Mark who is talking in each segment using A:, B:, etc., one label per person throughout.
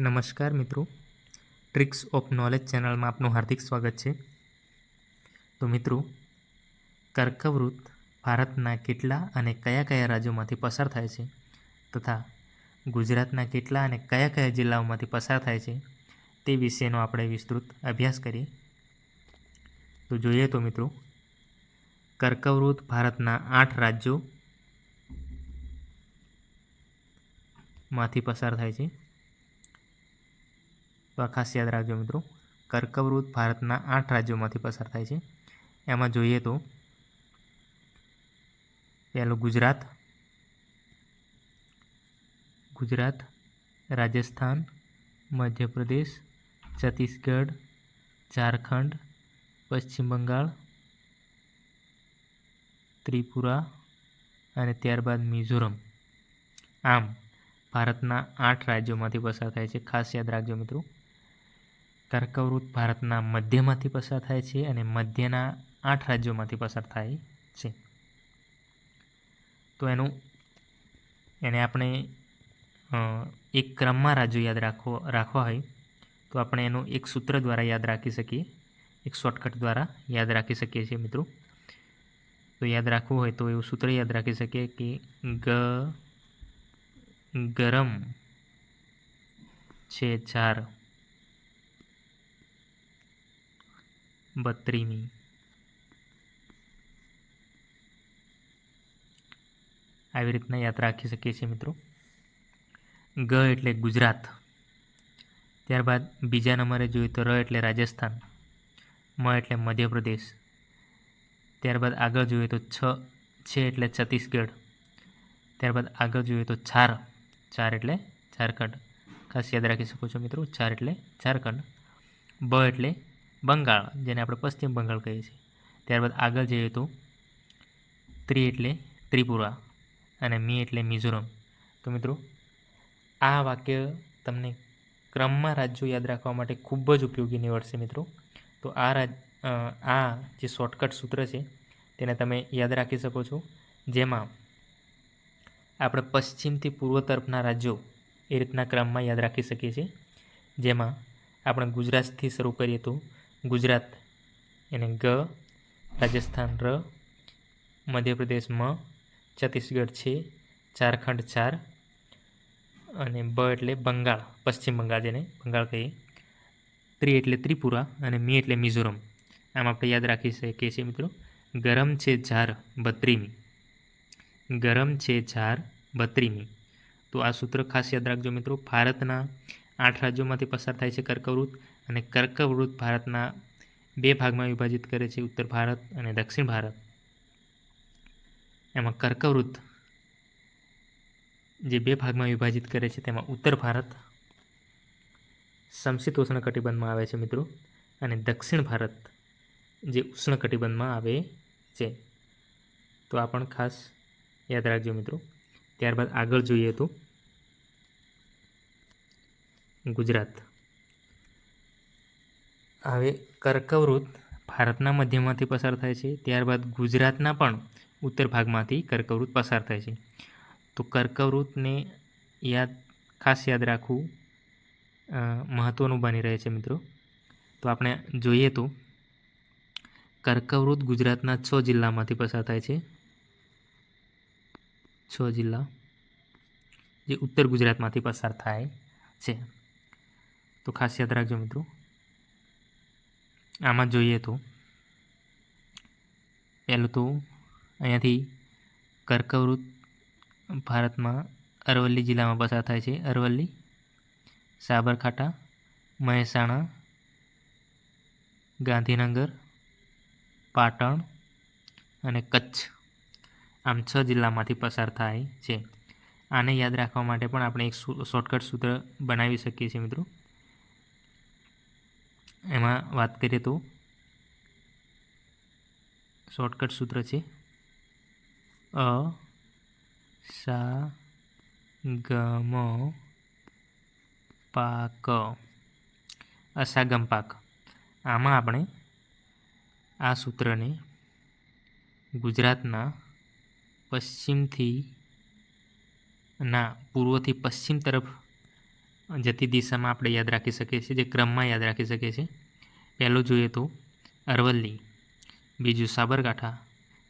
A: નમસ્કાર મિત્રો. Tricks of knowledge ચેનલમાં આપનું હાર્દિક સ્વાગત છે. તો મિત્રો, કર્કવૃત ભારતના કેટલા અને કયા કયા રાજ્યોમાંથી પસાર થાય છે? તથા ગુજરાતના કેટલા અને કયા કયા જિલ્લાઓમાંથી પસાર થાય છે? તે વિશેનો આપણે વિસ્તૃત અભ્યાસ કરીએ. તો જોઈએ તો મિત્રો, કર્કવૃત ભારતના આઠ રાજ્યો માંથી પસાર થાય છે. તો આ ખાસ યાદ રાખજો મિત્રો. કર્કવૃત ભારતના આઠ રાજ્યોમાંથી પસાર થાય છે. એમાં જોઈએ તો પહેલું ગુજરાત ગુજરાત, રાજસ્થાન, મધ્યપ્રદેશ, છત્તીસગઢ, ઝારખંડ, પશ્ચિમ બંગાળ, ત્રિપુરા અને ત્યારબાદ મિઝોરમ. આમ ભારતના આઠ રાજ્યોમાંથી પસાર થાય છે ખાસ યાદ રાખજો મિત્રો. કર્કવૃત્ત ભારતના મધ્યમાંથી પસાર થાય છે અને મધ્યના આઠ રાજ્યોમાંથી પસાર થાય છે. તો એનું, એને આપણે એક ક્રમમાં રાજ્યો યાદ રાખવો, રાખવા હોય, તો આપણે એનું એક સૂત્ર દ્વારા યાદ રાખી શકીએ. એક શોર્ટકટ દ્વારા યાદ રાખી શકીએ છીએ મિત્રો. તો યાદ રાખવું હોય તો એવું સૂત્ર યાદ રાખી શકીએ કે ગ, ગરમ છે ચાર બત્રીમી. આવી રીતના યાદ રાખી શકીએ છીએ મિત્રો. ગ એટલે ગુજરાત. ત્યારબાદ બીજા નંબરે જોઈએ તો ર એટલે રાજસ્થાન. મ એટલે મધ્યપ્રદેશ. ત્યારબાદ આગળ જોઈએ તો છ, છે એટલે છત્તીસગઢ. ત્યારબાદ આગળ જોઈએ તો ચાર ચાર એટલે ઝારખંડ. ખાસ યાદ રાખી શકો છો મિત્રો, ચાર એટલે ઝારખંડ. બ એટલે બંગાળ, જેને આપણે પશ્ચિમ બંગાળ કહીએ છીએ. ત્યારબાદ આગળ જઈએ તો ત્રિ એટલે ત્રિપુરા અને મી એટલે મિઝોરમ. તો મિત્રો, આ વાક્ય તમને ક્રમમાં રાજ્યો યાદ રાખવા માટે ખૂબ જ ઉપયોગી નીવડશે મિત્રો. તો આ રાજ આ જે શોર્ટકટ સૂત્ર છે, તેને તમે યાદ રાખી શકો છો. જેમાં આપણે પશ્ચિમથી પૂર્વ તરફના રાજ્યો એ રીતના ક્રમમાં યાદ રાખી શકીએ છીએ. જેમાં આપણે ગુજરાતથી શરૂ કરીએ તો ગુજરાત. એને ગ, રાજસ્થાન ર મધ્યપ્રદેશ મ છત્તીસગઢ છે, ઝારખંડ ચાર અને બ એટલે બંગાળ, પશ્ચિમ બંગાળ જેને બંગાળ કહીએ. ત્રી એટલે ત્રિપુરા અને મી એટલે મિઝોરમ. આમ આપણે યાદ રાખી શકીએ છીએ મિત્રો, ગરમ છે ઝાર, બત્રીમી. ગરમ છે ઝાર, બત્રીમી. તો આ સૂત્ર ખાસ યાદ રાખજો મિત્રો, ભારતના આઠ રાજ્યોમાંથી પસાર થાય છે કર્કવૃત્ત અને કર્કવૃત્ત ભારતના બે ભાગમાં વિભાજિત કરે છે, ઉત્તર ભારત અને દક્ષિણ ભારત. એમાં કર્કવૃત્ત જે બે ભાગમાં વિભાજિત કરે છે, તેમાં ઉત્તર ભારત સમશીતોષ્ણ કટિબંધમાં આવે છે મિત્રો, અને દક્ષિણ ભારત જે ઉષ્ણ કટિબંધમાં આવે છે. તો આ પણ ખાસ યાદ રાખજો મિત્રો. ત્યારબાદ આગળ જોઈએ તો ગુજરાત. હવે કર્કવૃત ભારતના મધ્યમાંથી પસાર થાય છે. ત્યારબાદ ગુજરાતના પણ ઉત્તર ભાગમાંથી કર્કવૃત પસાર થાય છે. તો કર્કવૃતને યાદ, ખાસ યાદ રાખવું મહત્ત્વનું બની રહે છે મિત્રો. તો આપણે જોઈએ તો કર્કવૃત ગુજરાતના છ જિલ્લામાંથી પસાર થાય છે. છ જિલ્લા જે ઉત્તર ગુજરાતમાંથી પસાર થાય છે. તો ખાસ યાદ રાખજો મિત્રો. આમાં જોઈએ તો, પહેલું તો અહીંયાથી કર્કવૃત ભારતમાં અરવલ્લી જિલ્લામાં પસાર થાય છે. અરવલ્લી, સાબરકાંઠા, મહેસાણા, ગાંધીનગર, પાટણ અને કચ્છ આમ છ જિલ્લામાંથી પસાર થાય છે. આને યાદ રાખવા માટે પણ આપણે એક શોર્ટકટ સૂત્ર બનાવી શકીએ છીએ મિત્રો. એમાં વાત કરીએ તો શોર્ટકટ સૂત્ર છે. અ, સા ગમ પાક. અસાગમ પાક. આમાં આપણે આ સૂત્રને ગુજરાતના પશ્ચિમથી ના પૂર્વથી પશ્ચિમ તરફ જતી દિશામાં આપણે યાદ રાખી શકીએ છીએ, જે ક્રમમાં યાદ રાખી શકીએ છીએ. પહેલું જોઈએ તો અરવલ્લી, બીજું સાબરકાંઠા,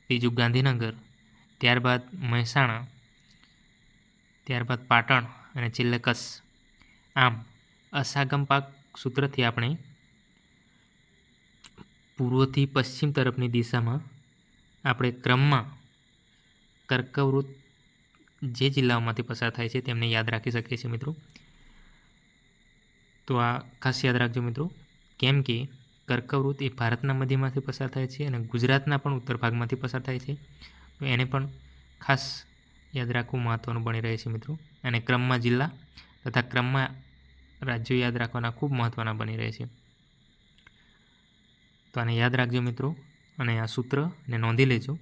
A: ત્રીજું ગાંધીનગર, ત્યારબાદ મહેસાણા, ત્યારબાદ પાટણ અને છેલ્લે કચ્છ. આમ, અસાગમ પાક સૂત્રથી આપણે પૂર્વથી પશ્ચિમ તરફની દિશામાં આપણે ક્રમમાં કર્કવૃત જે જિલ્લાઓમાંથી પસાર થાય છે તેમને યાદ રાખી શકીએ છીએ મિત્રો. તો આ ખાસ યાદ રાખજો મિત્રો. કેમ કે કર્કવૃત એ ભારતના મધ્યમાંથી પસાર થાય છે અને ગુજરાતના પણ ઉત્તર ભાગમાંથી પસાર થાય છે. તો એને પણ ખાસ યાદ રાખવું મહત્ત્વનું બની રહે છે મિત્રો. અને ક્રમમાં જિલ્લા તથા ક્રમમાં રાજ્યો યાદ રાખવાના ખૂબ મહત્ત્વના બની રહે છે. તો આને યાદ રાખજો મિત્રો. અને આ સૂત્રને નોંધી લેજો.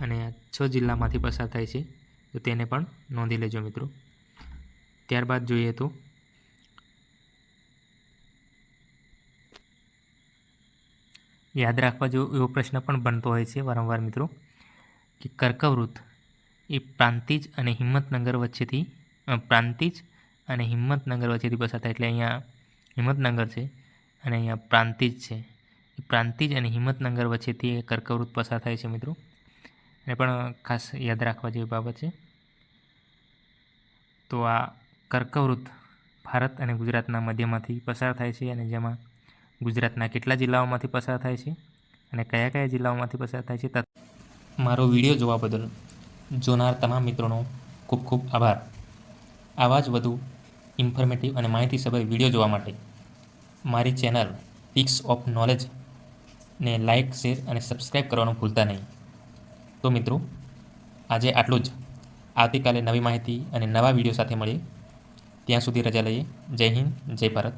A: અને આ છ જિલ્લામાંથી પસાર થાય છે. તો તેને પણ નોંધી લેજો મિત્રો. ત્યારબાદ જોઈએ તો યાદ રાખવા જેવો એવો પ્રશ્ન પણ બનતો હોય છે વારંવાર મિત્રો, કે કર્કવૃત એ પ્રાંતિજ અને હિંમતનગર વચ્ચેથી પ્રાંતિજ અને હિંમતનગર વચ્ચેથી પસાર થાય એટલે અહીંયા હિંમતનગર છે અને અહીંયા પ્રાંતિજ છે. એ પ્રાંતિજ અને હિંમતનગર વચ્ચેથી એ કર્કવૃત પસાર થાય છે મિત્રો. એ પણ ખાસ યાદ રાખવા જેવી બાબત છે. તો આ કર્કવૃત ભારત અને ગુજરાતના મધ્યમાંથી પસાર થાય છે અને જેમાં ગુજરાતના કેટલા જિલ્લાઓમાંથી પસાર થાય છે અને કયા કયા જિલ્લાઓમાંથી પસાર થાય છે મારો વીડિયો જોવા બદલ જોનાર તમામ મિત્રોનો ખૂબ ખૂબ આભાર. આવા જ વધુ ઇન્ફોર્મેટિવ અને માહિતીસભર વીડિયો જોવા માટે મારી ચેનલ પિક્સ ઓફ નોલેજ ને લાઇક શેર અને સબસ્ક્રાઈબ કરવાનું ભૂલતા નહીં. તો મિત્રો, આજે આટલું જ. આવતીકાલે નવી માહિતી અને નવા વીડિયો સાથે મળીએ. ત્યાં સુધી રજા લઈએ. જય હિન્દ, જય ભારત.